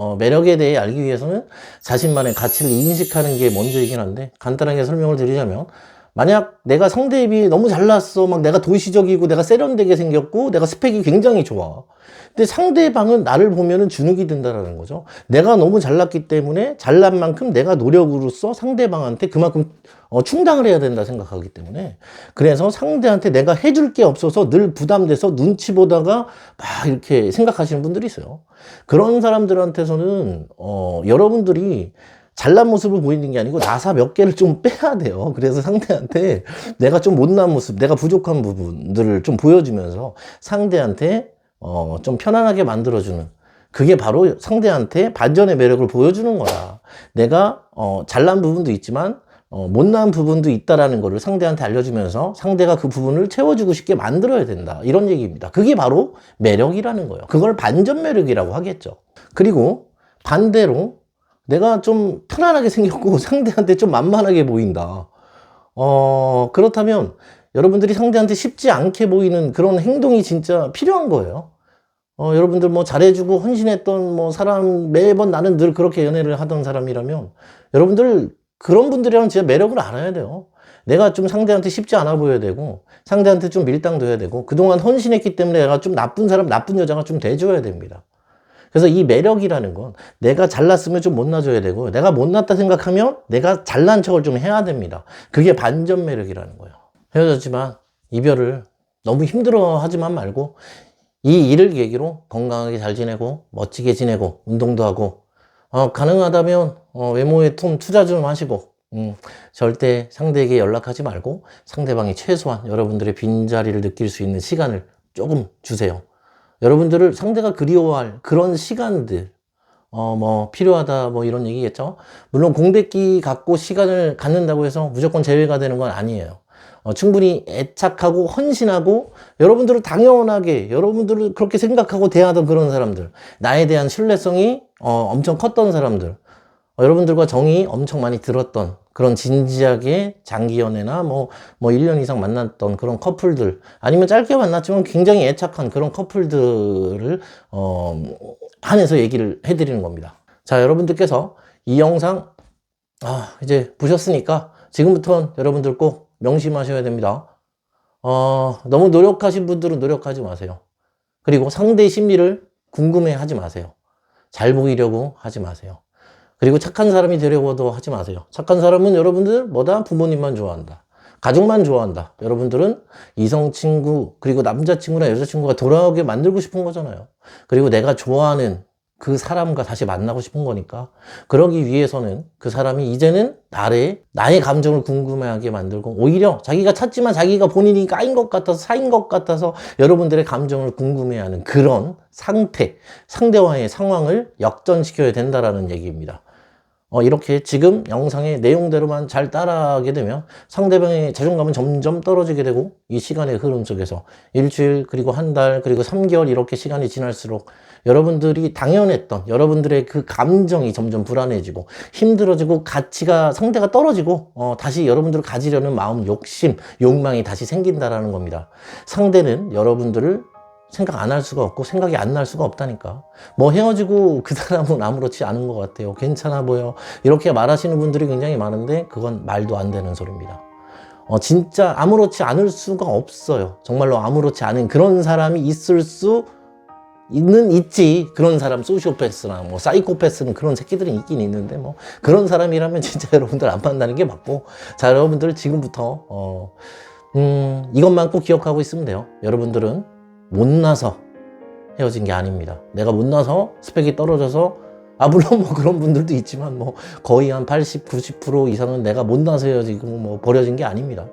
어, 매력에 대해 알기 위해서는 자신만의 가치를 인식하는 게 먼저이긴 한데 간단하게 설명을 드리자면 만약 내가 상대에 비해 너무 잘났어. 막 내가 도시적이고 내가 세련되게 생겼고 내가 스펙이 굉장히 좋아. 근데 상대방은 나를 보면은 주눅이 든다라는 거죠. 내가 너무 잘났기 때문에 잘난 만큼 내가 노력으로서 상대방한테 그만큼 어, 충당을 해야 된다 생각하기 때문에 그래서 상대한테 내가 해줄 게 없어서 늘 부담돼서 눈치 보다가 막 이렇게 생각하시는 분들이 있어요. 그런 사람들한테서는 어, 여러분들이 잘난 모습을 보이는 게 아니고 나사 몇 개를 좀 빼야 돼요. 그래서 상대한테 내가 좀 못난 모습, 내가 부족한 부분들을 좀 보여주면서 상대한테 어, 좀 편안하게 만들어주는 그게 바로 상대한테 반전의 매력을 보여주는 거야. 내가 어, 잘난 부분도 있지만 어, 못난 부분도 있다라는 거를 상대한테 알려주면서 상대가 그 부분을 채워주고 싶게 만들어야 된다. 이런 얘기입니다. 그게 바로 매력이라는 거예요. 그걸 반전 매력이라고 하겠죠. 그리고 반대로 내가 좀 편안하게 생겼고 상대한테 좀 만만하게 보인다. 어, 그렇다면 여러분들이 상대한테 쉽지 않게 보이는 그런 행동이 진짜 필요한 거예요. 어, 여러분들 뭐 잘해주고 헌신했던 뭐 사람 매번 나는 늘 그렇게 연애를 하던 사람이라면 여러분들 그런 분들이랑 진짜 매력을 알아야 돼요. 내가 좀 상대한테 쉽지 않아 보여야 되고 상대한테 좀 밀당도 해야 되고 그동안 헌신했기 때문에 내가 좀 나쁜 사람, 나쁜 여자가 좀 돼줘야 됩니다. 그래서 이 매력이라는 건 내가 잘났으면 좀 못나줘야 되고 내가 못났다 생각하면 내가 잘난 척을 좀 해야 됩니다. 그게 반전 매력이라는 거예요. 헤어졌지만 이별을 너무 힘들어 하지만 말고 이 일을 계기로 건강하게 잘 지내고 멋지게 지내고 운동도 하고 어, 가능하다면 어, 외모에 좀 투자 좀 하시고 음, 절대 상대에게 연락하지 말고 상대방이 최소한 여러분들의 빈자리를 느낄 수 있는 시간을 조금 주세요. 여러분들을 상대가 그리워할 그런 시간들, 어, 뭐, 필요하다, 뭐, 이런 얘기겠죠? 물론 공백기 갖고 시간을 갖는다고 해서 무조건 제외가 되는 건 아니에요. 어, 충분히 애착하고 헌신하고 여러분들을 당연하게 여러분들을 그렇게 생각하고 대하던 그런 사람들 나에 대한 신뢰성이 어, 엄청 컸던 사람들 어, 여러분들과 정이 엄청 많이 들었던 그런 진지하게 장기 연애나 뭐, 뭐 1년 이상 만났던 그런 커플들 아니면 짧게 만났지만 굉장히 애착한 그런 커플들을 어, 한해서 얘기를 해드리는 겁니다. 자, 여러분들께서 이 영상 아, 이제 보셨으니까 지금부터는 여러분들 꼭 명심하셔야 됩니다. 어, 너무 노력하신 분들은 노력하지 마세요. 그리고 상대의 심리를 궁금해 하지 마세요. 잘 보이려고 하지 마세요. 그리고 착한 사람이 되려고도 하지 마세요. 착한 사람은 여러분들 뭐다? 부모님만 좋아한다. 가족만 좋아한다. 여러분들은 이성 친구, 그리고 남자친구나 여자친구가 돌아오게 만들고 싶은 거잖아요. 그리고 내가 좋아하는 그 사람과 다시 만나고 싶은 거니까. 그러기 위해서는 그 사람이 이제는 나의, 나의 감정을 궁금해하게 만들고, 오히려 자기가 찾지만 자기가 본인이 까인 것 같아서, 사인 것 같아서 여러분들의 감정을 궁금해하는 그런 상태, 상대와의 상황을 역전시켜야 된다라는 얘기입니다. 어, 이렇게 지금 영상의 내용대로만 잘 따라하게 되면 상대방의 자존감은 점점 떨어지게 되고 이 시간의 흐름 속에서 일주일 그리고 한 달 그리고 3개월 이렇게 시간이 지날수록 여러분들이 당연했던 여러분들의 그 감정이 점점 불안해지고 힘들어지고 가치가 상대가 떨어지고 어, 다시 여러분들을 가지려는 마음 욕심 욕망이 다시 생긴다라는 겁니다. 상대는 여러분들을 생각 안 할 수가 없고 생각이 안 날 수가 없다니까. 뭐 헤어지고 그 사람은 아무렇지 않은 것 같아요. 괜찮아 보여. 이렇게 말하시는 분들이 굉장히 많은데 그건 말도 안 되는 소리입니다. 어, 진짜 아무렇지 않을 수가 없어요. 정말로 아무렇지 않은 그런 사람이 있을 수 있는 있지 그런 사람 소시오패스나 뭐 사이코패스는 그런 새끼들이 있긴 있는데 뭐 그런 사람이라면 진짜 여러분들 안 만나는 게 맞고 자 여러분들 지금부터 어, 음, 이것만 꼭 기억하고 있으면 돼요. 여러분들은 못나서 헤어진 게 아닙니다. 내가 못나서 스펙이 떨어져서 아 물론 뭐 그런 분들도 있지만 뭐 거의 한 80, 90% 이상은 내가 못나서 헤어지고 뭐 버려진 게 아닙니다.